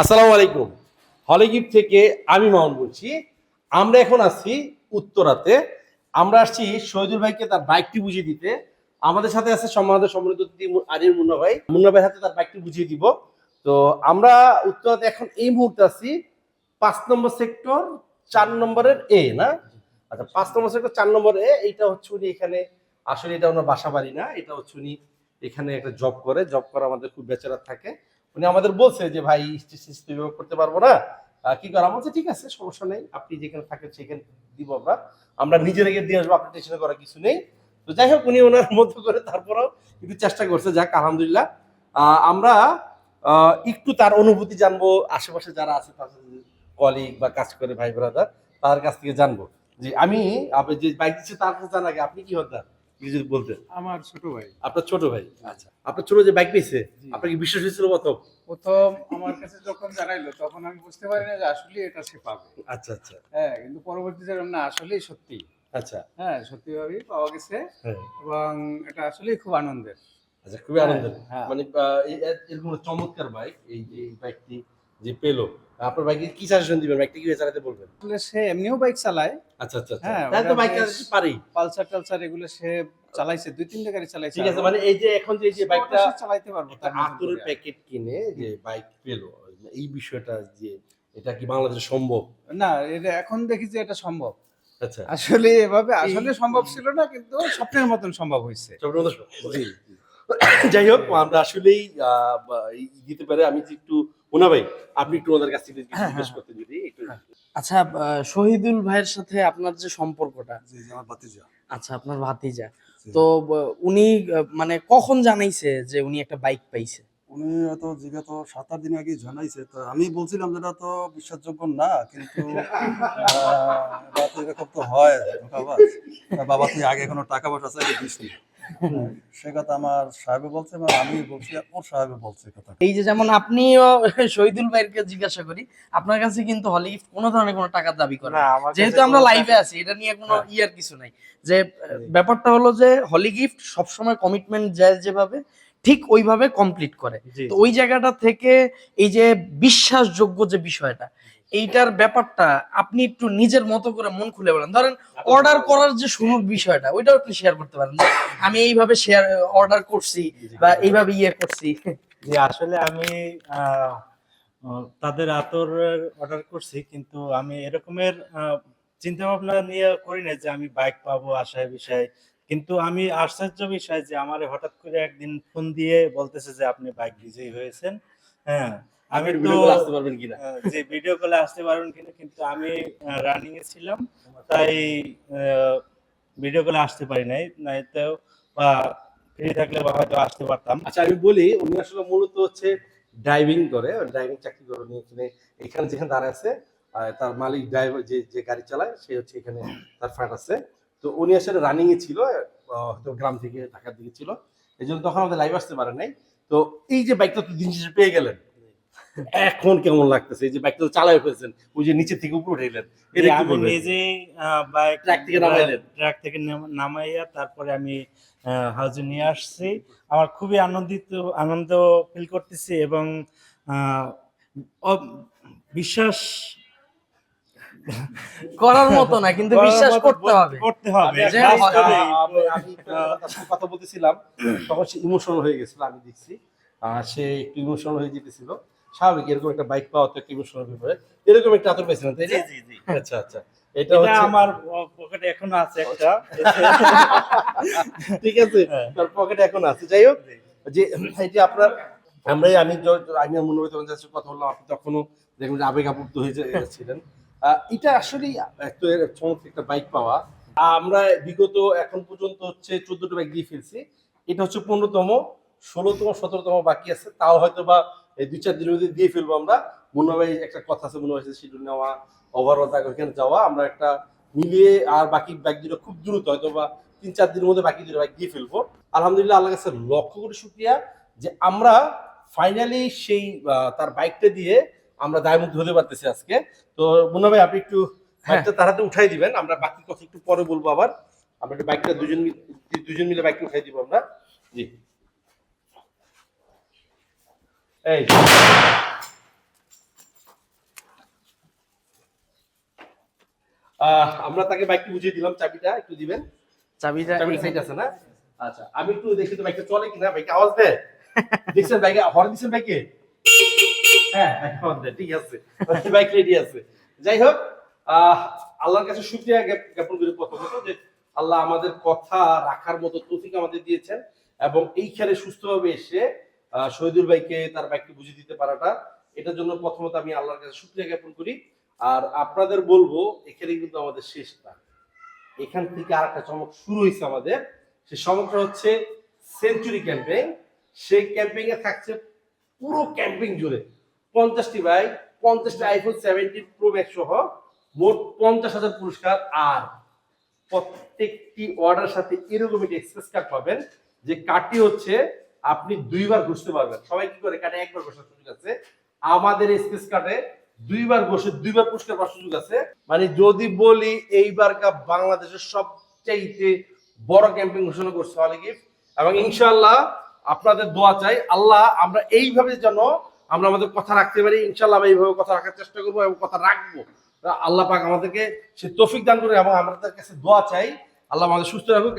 আসসালামু আলাইকুম। হলিগিফ থেকে আমি মামুন বলছি। আমরা এখন আছি উত্তরাতে। আমরা আসছি শহীদুল ভাইকে তার বাইকটি বুঝিয়ে দিতে। আমাদের সাথে আছে সম্মানিত সম্মানিত আরির মুন্না ভাই। মুন্না ভাইয়ের হাতে তার বাইকটি বুঝিয়ে দিব। তো আমরা উত্তরাতে এখন এই মুহূর্তে আছি পাঁচ নম্বর সেক্টর চার নম্বরের এ না? আচ্ছা পাঁচ নম্বর সেক্টর চার নম্বর এ এইটা হচ্ছে উনি এখানে আসলে এটা ওনার বাসা বাড়ি না, এটা হচ্ছে উনি এখানে একটা জব করে। জব করা আমাদের খুব বেচারা থাকে। উনি আমাদের বলছে যে, ভাই সিস্টেম ব্যবহার করতে পারব না। কি করা? বলছে, ঠিক আছে, সমস্যা নেই। আপনি যেখানে থাকেন, সেখানে দিব আমরা। আমরা নিজের গিয়ে দিয়ে আসব আপনার টেনশন করার কিছু নেই। তো যাই হোক, উনি ওনার মতো করে তারপরেও একটু চেষ্টা করছে, যাক, আলহামদুলিল্লাহ। আমরা একটু তার অনুভূতি জানব, আশেপাশে যারা আছে, তার কলিগ বা কাজ করে ভাই ব্রাদার তার কাছ থেকে জানব। যে, আমি, আপনি যে বাইক দিচ্ছে, তার কাছে জানা আগে আপনি কি হতেন? যদি বলতেন আমার ছোট ভাই। আপনার ছোট ভাই? আচ্ছা। আপনার ছোট যে বাইক পেয়েছে আপনার কি বিশ্বাস হয়েছিল প্রথম? প্রথম আমার কাছে যখন জানাইলো তখন আমি বুঝতে পারি না যে আসলে এটা সে পাবে। আচ্ছা আচ্ছা। হ্যাঁ কিন্তু পরবর্তীতে না আসলেই সত্যি। আচ্ছা। হ্যাঁ সত্যি ভাবেই পাওয়া গেছে। হ্যাঁ। এবং এটা আসলেই খুব আনন্দের। আচ্ছা খুবই আনন্দের। হ্যাঁ। মানে আহ, এই- এরকম চমৎকার বাইক এই যে এই বাইকটি যে পেল। আপনার বাইকে কি সাজেশন দিবেন? বাইকটা কীভাবে চালাতে বলবেন? আসলে সে এমনিও বাইক চালায়। আচ্ছা আচ্ছা আচ্ছা। হ্যাঁ, তাহলে তো বাইক বেশ- পারি পালসার টালসার এগুলো সে চালাইছে দুই তিনটা গাড়ি চালাইছে ঠিক আছে মানে এই যে এখন যে এই যে বাইকটা চালাইতে পারব তার আতরের প্যাকেট কিনে যে বাইক পেল। এই বিষয়টা যে এটা কি বাংলাদেশে সম্ভব? না এটা এখন দেখি যে এটা সম্ভব। আচ্ছা। আসলে এভাবে আসলে সম্ভব ছিল না কিন্তু স্বপ্নের মতন সম্ভব হয়েছে। মধ্যে যাই হোক আমরা আসলেই দিতে পারে। আমি একটু মোনা ভাই আপনি একটু ওনাদের কাছ থেকে হ্যাঁ, জিজ্ঞেস হ্যাঁ। করতে যদি একটু। আচ্ছা শহীদুল ভাইয়ের সাথে আপনার যে সম্পর্কটা? জি জি আমার ভাতিজা। আচ্ছা আপনার ভাতিজা। তো উনি মানে কখন জানাইছে যে উনি একটা বাইক পাইছে? উনি হয়তো জিজ্ঞাসা সাত আট দিন আগে জানাইছে। তো আমি বলছিলাম যে এটা তো বিশ্বাসযোগ্য না কিন্তু আহ, এরকম তো হয় ধোঁকাবাজ। বাবা তুই আগে কোনো টাকা পয়সা চাইলে দিস নি। সে কথা আমার সাহেবে বলছে এবং আমি বলছি ওর সাহেবে বলছে কথা এই যে যেমন আপনিও শহীদুল ভাইকে জিজ্ঞাসা করি আপনার কাছে কিন্তু হলি কোনো ধরনের কোনো টাকার দাবি করে না। যেহেতু আমরা লাইভে আছি এটা নিয়ে কোনো হ্যাঁ। ইয়ার কিছু নাই যে ব্যাপারটা হলো যে হলি গিফট সবসময় কমিটমেন্ট যায় যেভাবে ঠিক ওইভাবে কমপ্লিট করে তো ওই জায়গাটা থেকে এই যে বিশ্বাসযোগ্য যে বিষয়টা এইটার ব্যাপারটা আপনি একটু নিজের মতো করে মন খুলে বলেন। ধরেন অর্ডার করার যে শুরুর বিষয়টা, ওইটাও আপনি শেয়ার করতে পারেন। আমি এইভাবে শেয়ার অর্ডার করছি বা এইভাবে ইয়ে করছি। জি, আসলে আমি তাদের আতর অর্ডার করছি, কিন্তু আমি এরকমের চিন্তা ভাবনা নিয়ে করি না যে আমি বাইক পাবো আশায় বিষয়। কিন্তু আমি আশ্চর্য বিষয় যে আমার হঠাৎ করে একদিন ফোন দিয়ে বলতেছে যে আপনি বাইক বিজয়ী হয়েছেন। হ্যাঁ আমি ভিডিও কল আসতে পারবেন কিনা? যে ভিডিও কলে আসতে পারবেন কিনা কিন্তু আমি রানিং এ ছিলাম তাই ভিডিও কলে আসতে পারি নাই বা ফ্রি থাকলে বা হয়তো আসতে পারতাম। আচ্ছা আমি বলি উনি আসলে মূলত হচ্ছে ড্রাইভিং করে ড্রাইভিং চাকরি করে এখানে এখানে যেখানে দাঁড়ায় আছে তার মালিক ড্রাইভার যে যে গাড়ি চালায় সে হচ্ছে এখানে তার ফ্ল্যাট আছে। তো উনি আসলে রানিং এ ছিল হয়তো গ্রাম থেকে ঢাকার দিকে ছিল। এই জন্য তখন আমাদের লাইভ আসতে পারে নাই। তো এই যে বাইকটা তো দিন শেষে পেয়ে গেলেন। এখন কেমন লাগতেছে? এই যে বাইকটা চালাই ফেলছেন ওই যে নিচে থেকে উপরে উঠে কি আমি? নিজেই বাইক ট্রাক থেকে নামাইলেন? ট্রাক থেকে নামাইয়া তারপরে আমি হাউজে নিয়ে আসছি। আমার খুবই আনন্দিত আনন্দ ফিল করতেছি এবং আহ, বিশ্বাস করার মতো না কিন্তু বিশ্বাস করতে হবে। করতে হবে আমি- কথা বলতেছিলাম তখন সে ইমোশনাল হয়ে গেছিল আমি দেখছি। আহ, সে একটু ইমোশনাল হয়ে যেতেছিল। স্বাভাবিক এরকম একটা বাইক পাওয়া তো একটা ইমোশনাল ব্যাপারে। এরকম একটা আতর পেয়েছিলেন তাই না? জি জি আচ্ছা আচ্ছা। এটা এটা হচ্ছে আমার পকেটে এখনও আছে একটা। ঠিক আছে। হ্যাঁ। তার পকেটে এখন আছে। যাই হোক যে যে আপনার আমরা আমি আমি মনে যাচ্ছে কথা বললাম আপনি তখনও দেখুন যে আবেগ আপ্লুত হয়ে এটা আসলেই এত চমৎকার একটা বাইক পাওয়া। আমরা বিগত এখন পর্যন্ত হচ্ছে চোদ্দটা বাইক দিয়ে ফেলছি। এটা হচ্ছে পনেরোতম ষোলোতম সতেরোতম বাকি আছে। তাও হয়তো বা এই দুই চার দিনের মধ্যে দিয়ে ফেলব আমরা। মুন্না ভাই একটা কথা আছে মুন্না ভাই শিডিউল নেওয়া ওভারঅল তাকে ওখানে যাওয়া আমরা একটা মিলিয়ে আর বাকি বাইক দুটো খুব দ্রুত হয়তো বা তিন চার দিনের মধ্যে বাকি দুটো বাইক দিয়ে ফেলব। আলহামদুলিল্লাহ আল্লাহ কাছে লক্ষ করে শুক্রিয়া যে আমরা ফাইনালি সেই তার বাইকটা দিয়ে আমরা দায়মুক্ত হতে পারতেছি আজকে। তো মুন্না ভাই আপনি একটু বাইকটা তাড়াতাড়ি উঠাই দিবেন আমরা বাকি কথা একটু পরে বলব আবার। আমরা একটু বাইকটা দুজন দুজন মিলে বাইকটা উঠাই দিব আমরা। জি। Hey. আমরা তাকে বাইকটি বুঝিয়ে দিলাম চাবিটা একটু দিবেন? চাবিটা চাবি সাইড আছে না? আচ্ছা আমি একটু দেখি তো বাইকটা চলে কিনা বাইকে আওয়াজ দে দেখছেন বাইকে হর্ন দিছেন বাইকে হ্যাঁ ঠিক আছে। বাইক রেডি আছে। যাই হোক আল্লাহর কাছে শুকরিয়া জ্ঞাপন করি প্রথমত যে আল্লাহ আমাদের কথা রাখার মতো তৌফিক আমাদের দিয়েছেন এবং এই খেলে সুস্থভাবে এসে শহীদুল ভাইকে তার বাইকটি বুঝিয়ে দিতে পারাটা, এটার জন্য প্রথমত আমি আল্লাহর কাছে শুকরিয়া জ্ঞাপন করি। আর আপনাদের বলব, এখানে কিন্তু আমাদের শেষ না। এখান থেকে আর একটা চমক শুরু হয়েছে আমাদের। সে চমকটা হচ্ছে সেঞ্চুরি ক্যাম্পেইন সেই ক্যাম্পেইন থাকছে পুরো ক্যাম্পিং জুড়ে পঞ্চাশটি বাইক পঞ্চাশটি আইফোন সেভেন্টিন প্রো ম্যাক্স সহ মোট পঞ্চাশ হাজার পুরস্কার। আর প্রত্যেকটি অর্ডার সাথে এরকম একটি এক্সপ্রেস কার্ড পাবেন, যে কার্ডটি হচ্ছে আপনি দুইবার ঘুরতে পারবেন। সবাই কি করে? কার্ডে একবার ঘোষার সুযোগ আছে। আমাদের এক্সপ্রেস কার্ডে দুইবার বসে দুইবার পুরস্কার পাওয়ার সুযোগ আছে। মানে যদি বলি এইবার কাপ বাংলাদেশের সবচাইতে বড় ক্যাম্পিং ঘোষণা করছে হলে গিফট। এবং ইনশাআল্লাহ আপনাদের দোয়া চাই, আল্লাহ আমরা এইভাবে যেন আমরা আমাদের কথা রাখতে পারি। ইনশাল্লাহ আমরা এইভাবে কথা রাখার চেষ্টা করব এবং কথা রাখব। আল্লাহ পাক আমাদেরকে সে তৌফিক দান করে এবং আমাদের কাছে দোয়া চাই। আল্লাহ আমাদের সুস্থ রাখুক।